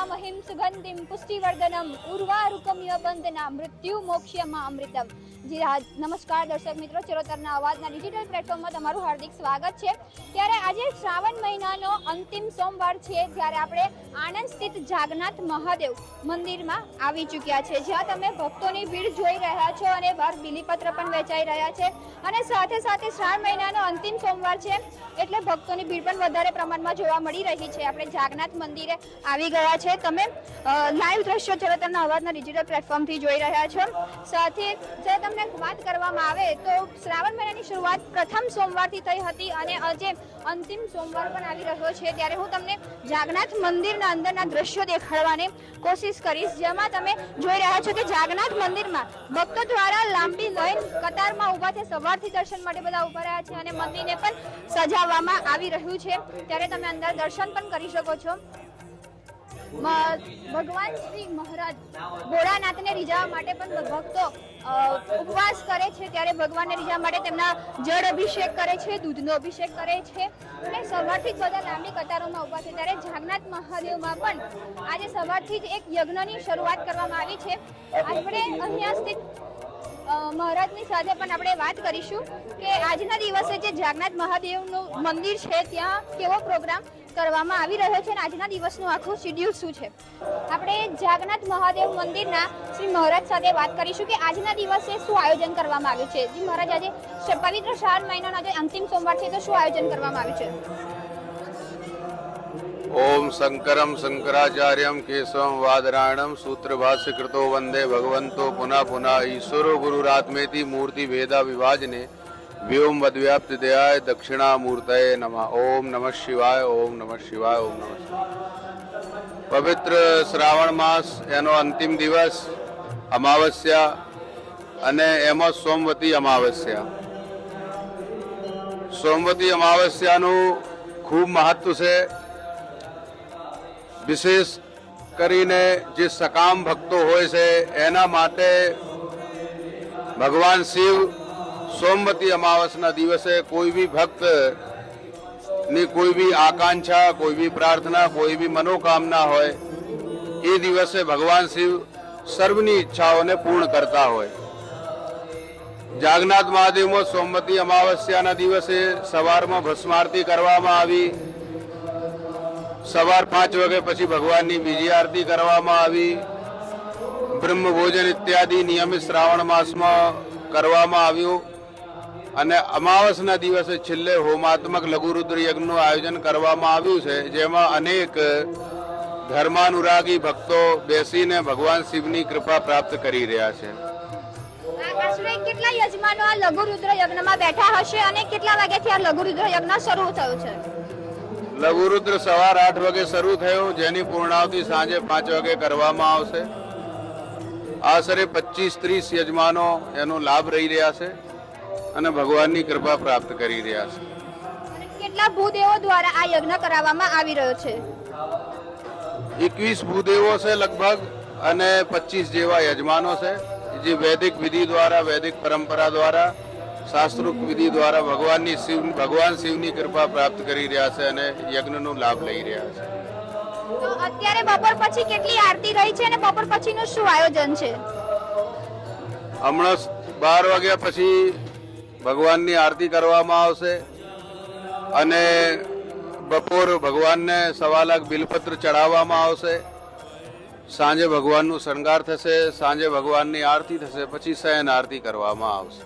પીતામહીમ સુગંધિમ પુષ્ટિવર્ધનમ ઉર્વારુકમ્ય બંધના મૃત્યુ મોક્ષ્યમાં અમૃતમ જી નમસ્કાર દર્શક મિત્રો, ચરોતરના અવાજના ડિજિટલ પ્લેટફોર્મમાં તમારું હાર્દિક સ્વાગત છે. ત્યારે આજે શ્રાવણ મહિનાનો અંતિમ સોમવાર છે જ્યારે આપણે આણંદ સ્થિત જાગનાથ મહાદેવ મંદિરમાં આવી ચૂક્યા છે. જ્યાં તમે ભક્તોની ભીડ જોઈ રહ્યા છો અને બહાર બિલીપત્ર પણ વેચાઈ રહ્યા છે. અને સાથે સાથે શ્રાવણ મહિનાનો અંતિમ સોમવાર છે, એટલે ભક્તોની ભીડ પણ વધારે પ્રમાણમાં જોવા મળી રહી છે. આપણે જાગનાથ મંદિરે આવી ગયા છે. તમે લાઈવ દ્રશ્યો તમને અવાજના ડિજિટલ પ્લેટફોર્મથી જોઈ રહ્યા છો. સાથે જો તમને વાત કરવામાં આવે તો શ્રાવણ મહિનાની શરૂઆત પ્રથમ સોમવારથી થઈ હતી અને આજે અંતિમ સોમવાર પણ આવી રહ્યો છે. ત્યારે હું તમને જાગનાથ મંદિરના અંદરના દ્રશ્યો દેખાડવાની કોશિશ કરીશ. જેમાં તમે જોઈ રહ્યા છો કે જાગનાથ મંદિરમાં ભક્તો દ્વારા લાંબી લાઈન કતારમાં ઊભા છે સવારથી દર્શન માટે બધા ઊભા રહ્યા છે અને મંદિરને પણ સજાવવામાં આવી રહ્યું છે. ત્યારે તમે અંદર દર્શન પણ કરી શકો છો. ભગવાન શ્રી મહારાજ ભોળાનાથને રીઝાવવા માટે પણ ભક્તો ઉપવાસ કરે છે. ત્યારે ભગવાનને રીઝાવવા માટે તેમના જળ અભિષેક કરે છે, દૂધનો અભિષેક કરે છે. અને સવારથી જ બધા લાંબી કતારોમાં ઊભા છે. ત્યારે જાગનાથ મહાદેવમાં પણ આજે સવારથી જ એક યજ્ઞની શરૂઆત કરવામાં આવી છે. આપણે અહીંયા સ્થિત મહારાજની સાથે પણ આપણે વાત કરીશું કે આજના દિવસે જે જાગનાથ મહાદેવનું મંદિર છે, ત્યાં કેવો પ્રોગ્રામ કરવામાં આવી રહ્યો છે અને આજના દિવસનું આખું શિડ્યુલ શું છે? આપણે જાગનાથ મહાદેવ મંદિરના શ્રી મહારાજ સાથે વાત કરીશું કે આજના દિવસે શું આયોજન કરવામાં આવ્યું છે? જી મહારાજ, આજે પવિત્ર શ્રાવણ મહિનાનો જે અંતિમ સોમવાર છે, તો શું આયોજન કરવામાં આવ્યું છે? ઓમ શંકરમ શંકરાચાર્યમ કેશવમ વાદરાયણમ સૂત્રભાષ્ય કૃતો વંદે ભગવંતો પુનઃ પુનઃ ઈશ્વરો ગુરુરાત્મેતિ મૂર્તિ ભેદા વિભાજને વ્યોમ વદ્વ્યાપ્ત દયાય દક્ષિણામૂર્તય નમઃ ઓમ નમઃ શિવાય ઓમ નમઃ શિવાય ઓમ નમઃ પવિત્ર શ્રાવણ માસ એનો અંતિમ દિવસ અમાવસ્યા અને એમાં સોમવતી અમાવસ્યા સોમવતી અમાવસ્યાનું ખૂબ મહત્વ છે વિશેષ કરીને જે સકામ ભક્તો હોય છે એના માટે ભગવાન શિવ સોમવતી અમાવસના દિવસે કોઈ બી ભક્તની કોઈ બી આકાંક્ષા, કોઈ બી પ્રાર્થના, કોઈ બી મનોકામના હોય, એ દિવસે ભગવાન શિવ સર્વની ઈચ્છાઓને પૂર્ણ કરતા હોય. જાગનાથ મહાદેવમાં સોમવતી અમાવસ્યાના દિવસે સવારમાં ભસ્મારતી કરવામાં આવી. સવાર પાંચ વાગે પછી ભગવાનની બીજી આરતી કરવામાં આવી. બ્રહ્મ ભોજન ઇત્યાદિ નિયમિત શ્રાવણ માસમાં કરવામાં આવ્યું. અને અમાવસના દિવસે છેલ્લે હોમાત્મક લઘુરુદ્ર યજ્ઞનું આયોજન કરવામાં આવ્યું છે જેમાં અનેક ધર્માનુરાગી ભક્તો બેસીને ભગવાન શિવની કૃપા પ્રાપ્ત કરી રહ્યા છે. કેટલા યજમાનો આ લઘુ યજ્ઞમાં બેઠા હશે અને કેટલા વાગ્યાથી આ લઘુ યજ્ઞ શરૂ થયું છે? લઘુરુદ્ર સવાર આઠ વાગે શરૂ થયું જેની પૂર્ણાવતિ સાંજે પાંચ વાગે કરવામાં આવશે. આશરે પચીસ ત્રીસ યજમાનો એનો લાભ રહી રહ્યા છે. અને ભગવાનની કૃપા પ્રાપ્ત કરી રહ્યા છે. કેટલા ભૂદેવો દ્વારા આ યજ્ઞ કરાવવામાં આવી રહ્યો છે? એકવીસ ભૂદેવો છે લગભગ અને પચીસ જેવા યજમાનો છે જે વૈદિક વિધિ દ્વારા વૈદિક પરંપરા દ્વારા શાસ્ત્રોક્ત વિધિ દ્વારા ભગવાનની શિવ ભગવાન શિવની કૃપા પ્રાપ્ત કરી રહ્યા છે અને યજ્ઞનો લાભ લઈ રહ્યા છે. તો અત્યારે બપોર પછી કેટલી આરતી રહી છે અને બપોર પછીનું શું આયોજન છે? હમણાં બાર વાગ્યા પછી ભગવાનની આરતી કરવામાં આવશે અને બપોર ભગવાનને સવા લાખ બિલપત્ર ચડાવવામાં આવશે. સાંજે ભગવાનનું શણગાર થશે સાંજે ભગવાનની આરતી થશે પછી શયન આરતી કરવામાં આવશે.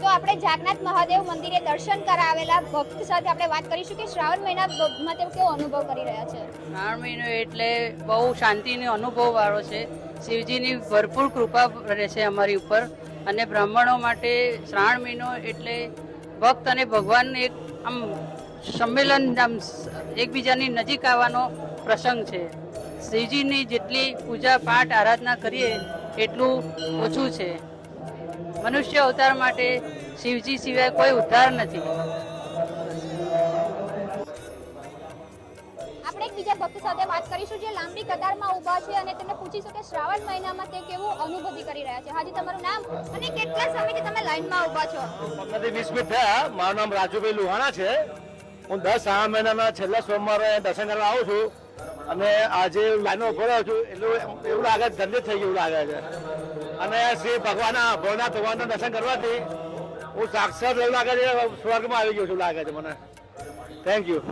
તો આપણે જાગનાથ મહાદેવ મંદિરે દર્શન કરાવેલા ભક્ત સાથે આપણે વાત કરીશું કે શ્રાવણ મહિનામાં તેઓ કેવો અનુભવ કરી રહ્યા છે? શ્રાવણ મહિનો એટલે બહુ શાંતિનો અનુભવ વાળો છે. શિવજીની ભરપૂર કૃપા રહે છે અમારી ઉપર. અને બ્રાહ્મણો માટે શ્રાવણ મહિનો એટલે ભક્ત અને ભગવાન એક આમ સંમેલન, આમ એકબીજાની નજીક આવવાનો પ્રસંગ છે. શિવજીની જેટલી પૂજા, પાઠ, આરાધના કરીએ એટલું ઓછું છે. મનુષ્ય અવતાર માટે શિવજી સિવાય કોઈ ઉદ્ધાર નથી. બીજા ભક્ત સાથે વાત કરીશું જે લાંબી કતારમાં ઊભા છે અને તેમને પૂછીશું કે શ્રાવણ મહિનામાં તે કેવું અનુભૂતિ કરી રહ્યા છે. હાજી, તમારું નામ અને કેટલા સમયથી તમે લાઈનમાં ઊભા છો? નથી વીસ મારું નામ રાજુભાઈ લુહાણા છે. હું દર શ્રાવણ મહિનાના છેલ્લા સોમવારે દર્શન કરવા આવું છું. અને આજે લાઈનો ઊભો રહ્યો છું. એટલું એવું લાગે ધન્ય થઈ ગયું લાગે છે. અને શ્રી ભગવાનના ભોળનાથ ભગવાનના દર્શન કરવાથી હું સાક્ષાત એવું લાગે છે સ્વર્ગમાં આવી ગયો છું લાગે છે મને. થેન્ક યુ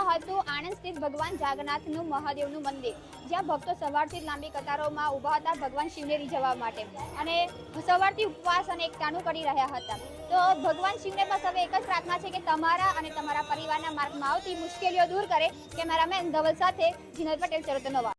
આ હતું આણંદ સ્થિત ભગવાન જાગન્નાથનું મહાદેવનું મંદિર, જ્યાં ભક્તો સવારથી લાંબી કતારોમાં ઊભા હતા ભગવાન શિવને રીઝવવા માટે. અને સવારથી ઉપવાસ અને એકતાનું કરી રહ્યા હતા. તો ભગવાન શિવને બસ હવે એક જ પ્રાર્થના છે કે તમારા અને તમારા પરિવારના માર્ગમાં આવતી મુશ્કેલીઓ દૂર કરે કેમેરામેન ધવલ સાથે જીનલ પટેલ ચરોતર નવા.